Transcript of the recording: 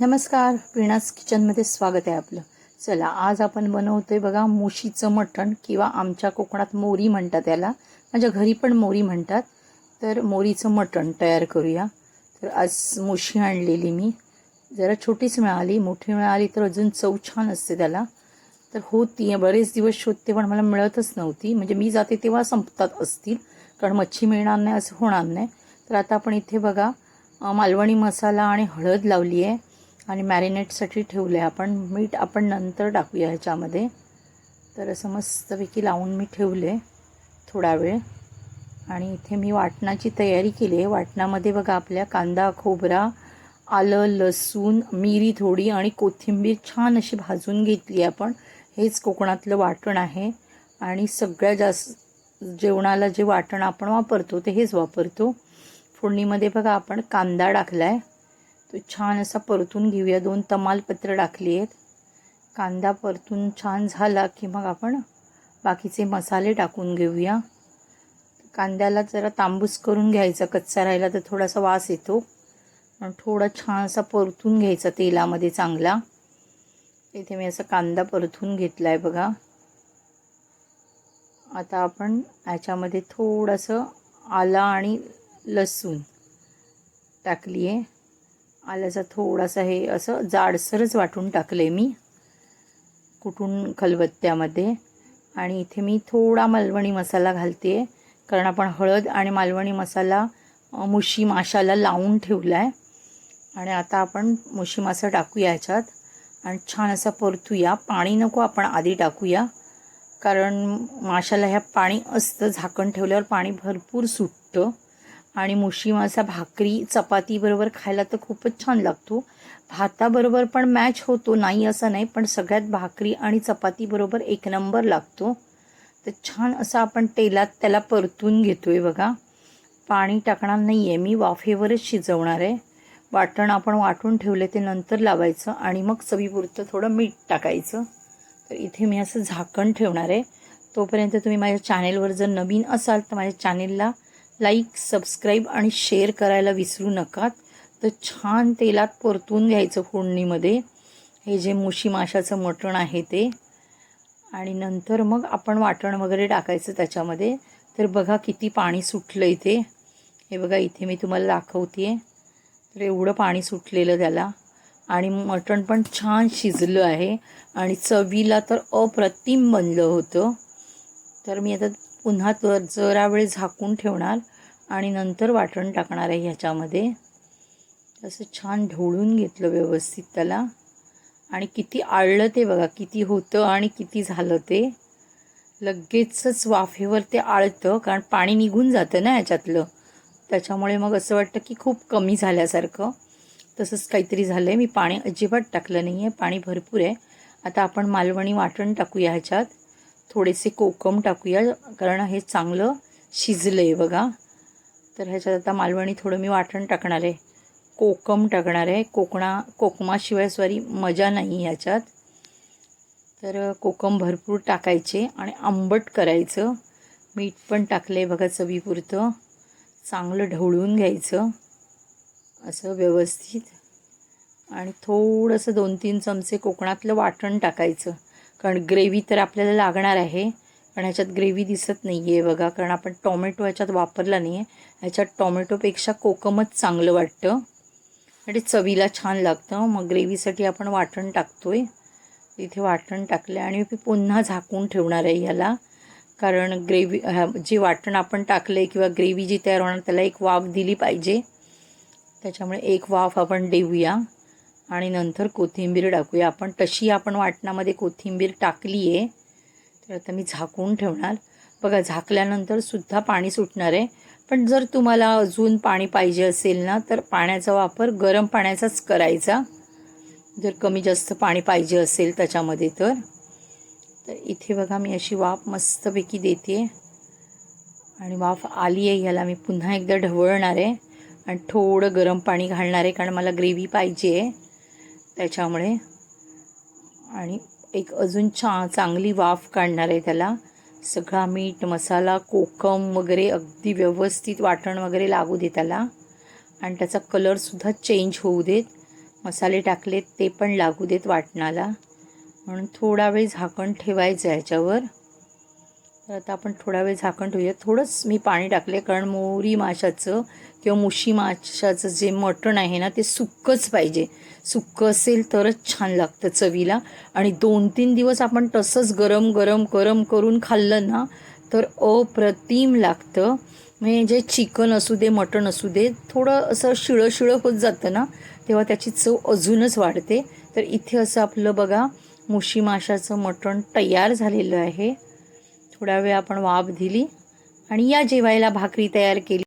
नमस्कार प्रीणास किचनमध्ये स्वागत आहे आपलं. चला आज आपण बनवतोय बघा मुशीचं मटण किंवा आमच्या कोकणात मोरी म्हणतात त्याला माझ्या घरी पण मोरी म्हणतात. तर मोरीचं मटण तयार करूया. तर आज मुशी आणलेली मी. जरा छोटीच मिळाली मोठी मिळाली तर अजून चव छान असते त्याला. तर होती बरेच दिवस शोधते पण मला मिळतच नव्हती. म्हणजे मी जाते तेव्हा संपतात असतील कारण मच्छी मिळणार नाही असं होणार नाही. तर आता आपण इथे बघा मालवणी मसाला आणि हळद लावली आहे आणि मॅरिनेटसाठी ठेवलं आहे आपण. मीठ आपण नंतर टाकूया ह्याच्यामध्ये. तर असं मस्तपैकी लावून मी ठेवले थोडा वेळ. आणि इथे मी वाटणाची तयारी केली आहे. वाटणामध्ये बघा आपल्या कांदा खोबरा आलं लसूण मिरी थोडी आणि कोथिंबीर छान अशी भाजून घेतली आहे आपण. हेच कोकणातलं वाटण आहे. आणि सगळ्या जास्त जेवणाला जे वाटण आपण वापरतो ते हेच वापरतो. फोडणीमध्ये बघा आपण कांदा टाकला आहे तो छान असा परतून घेऊया. दोन तमालपत्र टाकली आहेत. कांदा परतून छान झाला की मग आपण बाकीचे मसाले टाकून घेऊया. कांद्याला जरा तांबूस करून घ्यायचा कच्चा राहिला तर थोडासा वास येतो. पण थोडा छान असा परतून घ्यायचा तेलामध्ये चांगला. इथे मी असा कांदा परतून घेतला आहे बघा. आता आपण याच्यामध्ये थोडंसं आला आणि लसूण टाकली आहे आल्याचा थोडासा हे असं जाडसरच वाटून टाकलं आहे मी. कुठून खलबत्त्यामध्ये. आणि इथे मी थोडा मालवणी मसाला घालते आहे कारण आपण हळद आणि मालवणी मसाला मुशी माशाला लावून ठेवला आहे आणि आता आपण मुशी मासा टाकूया ह्याच्यात. आणि छान असा परतूया. पाणी नको आपण आधी टाकूया. कारण माशाला ह्या पाणी असतं. झाकण ठेवल्यावर पाणी भरपूर सुटतं. आणि मुशी मासा भाकरी चपातीबरोबर खायला तर खूपच छान लागतो. भाताबरोबर पण मॅच होतो नाही असं नाही पण सगळ्यात भाकरी आणि चपातीबरोबर एक नंबर लागतो. तर छान असं आपण तेलात त्याला परतून घेतो आहे बघा. पाणी टाकणार नाही आहे मी वाफेवरच शिजवणार आहे. वाटण आपण वाटून ठेवले ते नंतर लावायचं आणि मग चवीपुरतं थोडं मीठ टाकायचं. तर इथे मी असं झाकण ठेवणार आहे. तोपर्यंत तुम्ही माझ्या चॅनेलवर जर नवीन असाल तर माझ्या चॅनेलला लाईक सबस्क्राईब आणि शेअर करायला विसरू नका तर छान तेलात परतून घ्यायचं फोडणीमध्ये. हे जे मुशी माशाचं मटण आहे ते. आणि नंतर मग आपण वाटण वगैरे टाकायचं त्याच्यामध्ये. तर बघा किती पाणी सुटलं इथे. हे बघा इथे मी तुम्हाला दाखवते तर एवढं पाणी सुटलेलं त्याला. आणि मटण पण छान शिजलं आहे. आणि चवीला तर अप्रतिम बनलं होतं. तर मी आता पुन्हा तर जरा वेळ झाकून ठेवणार आणि नंतर वाटण टाकणार आहे ह्याच्यामध्ये. असं छान ढवळून घेतलं व्यवस्थित त्याला. आणि किती आळलं ते बघा किती होतं आणि किती झालं ते. लगेचच वाफेवर ते आळतं कारण पाणी निघून जातं ना याच्यातलं त्याच्यामुळे मग असं वाटतं की खूप कमी झाल्यासारखं. तसंच काहीतरी झालं आहे मी पाणी अजिबात टाकलं नाही आहे पाणी भरपूर आहे. आता आपण मालवणी वाटण टाकूया ह्याच्यात. थोडेसे कोकम टाकूया कारण हे चांगलं शिजलं आहे बघा. तर ह्याच्यात आता मालवणी थोडं मी वाटण टाकणार आहे. कोकम टाकणार आहे. कोकणा कोकमाशिवाय सॉरी मजा नाही ह्याच्यात. तर कोकम भरपूर टाकायचे आणि आंबट करायचं. मीठ पण टाकलं आहे बघा चवीपुरतं. चांगलं ढवळून घ्यायचं. असं व्यवस्थित. आणि थोडंसं दोन तीन चमचे कोकणातलं वाटण टाकायचं. कारण ग्रेव्ही तर आपल्याला लागणार आहे पण ह्याच्यात ग्रेव्ही दिसत नाही आहे बघा कारण आपण टॉमॅटो ह्याच्यात वापरला नाही आहे ह्याच्यात टॉमॅटोपेक्षा कोकमच चांगलं वाटतं. आणि चवीला छान लागतं. मग ग्रेव्हीसाठी आपण वाटण टाकतो आहे इथे वाटण टाकलं आणि मी पुन्हा झाकून ठेवणार आहे ह्याला. कारण ग्रेव्ही जे वाटण आपण टाकलं आहे किंवा ग्रेव्ही जी तयार होणार त्याला एक वाफ दिली पाहिजे. त्याच्यामुळे एक वाफ आपण देऊया. आणि नंतर कोथिंबीर टाकूया. आपण तशी आपण वाटणामध्ये कोथिंबीर टाकली आहे तर आता मी झाकून ठेवणार. बघा झाकल्यानंतर सुद्धा पाणी सुटणार आहे. पण जर तुम्हाला अजून पाणी पाहिजे असेल ना तर पाण्याचा वापर गरम पाण्याचाच करायचा. जर कमी जास्त पाणी पाहिजे असेल त्याच्यामध्ये तर. तर इथे बघा मी अशी वाफ मस्तपैकी देते. आणि वाफ आली आहे ह्याला मी पुन्हा एकदा ढवळणार आहे. आणि थोडं गरम पाणी घालणार आहे कारण मला ग्रेव्ही पाहिजे आहे. त्याच्यामुळे. आणि एक अजून छा चांगली वाफ काढणार आहे त्याला. सगळा मीठ मसाला कोकम वगैरे अगदी व्यवस्थित वाटण वगैरे लागू दे त्याला. आणि त्याचा कलरसुद्धा चेंज होऊ देत. मसाले टाकलेत ते पण लागू देत वाटणाला. म्हणून थोडा वेळ झाकण ठेवायचं आहे याच्यावर. तर आता आपण थोडा वेळ झाकण ठेवूया थोडंच मी पाणी टाकले कारण मोरी माशाचं किंवा मुशी माशाचं जे मटण आहे ना ते सुकंच पाहिजे. सुक्कं असेल तरच छान लागतं चवीला. आणि दोन तीन दिवस आपण तसंच गरम गरम गरम करून खाल्लं ना तर अप्रतिम लागतं. म्हणजे जे चिकन असू दे मटण असू दे थोडं असं शिळं शिळं होत जातं ना तेव्हा त्याची चव अजूनच वाढते. तर इथे असं आपलं बघा मुशी माशाचं मटण तयार झालेलं आहे. थोडा वेळ आपण वाफ दिली आणि या जेवायला भाकरी तयार केली.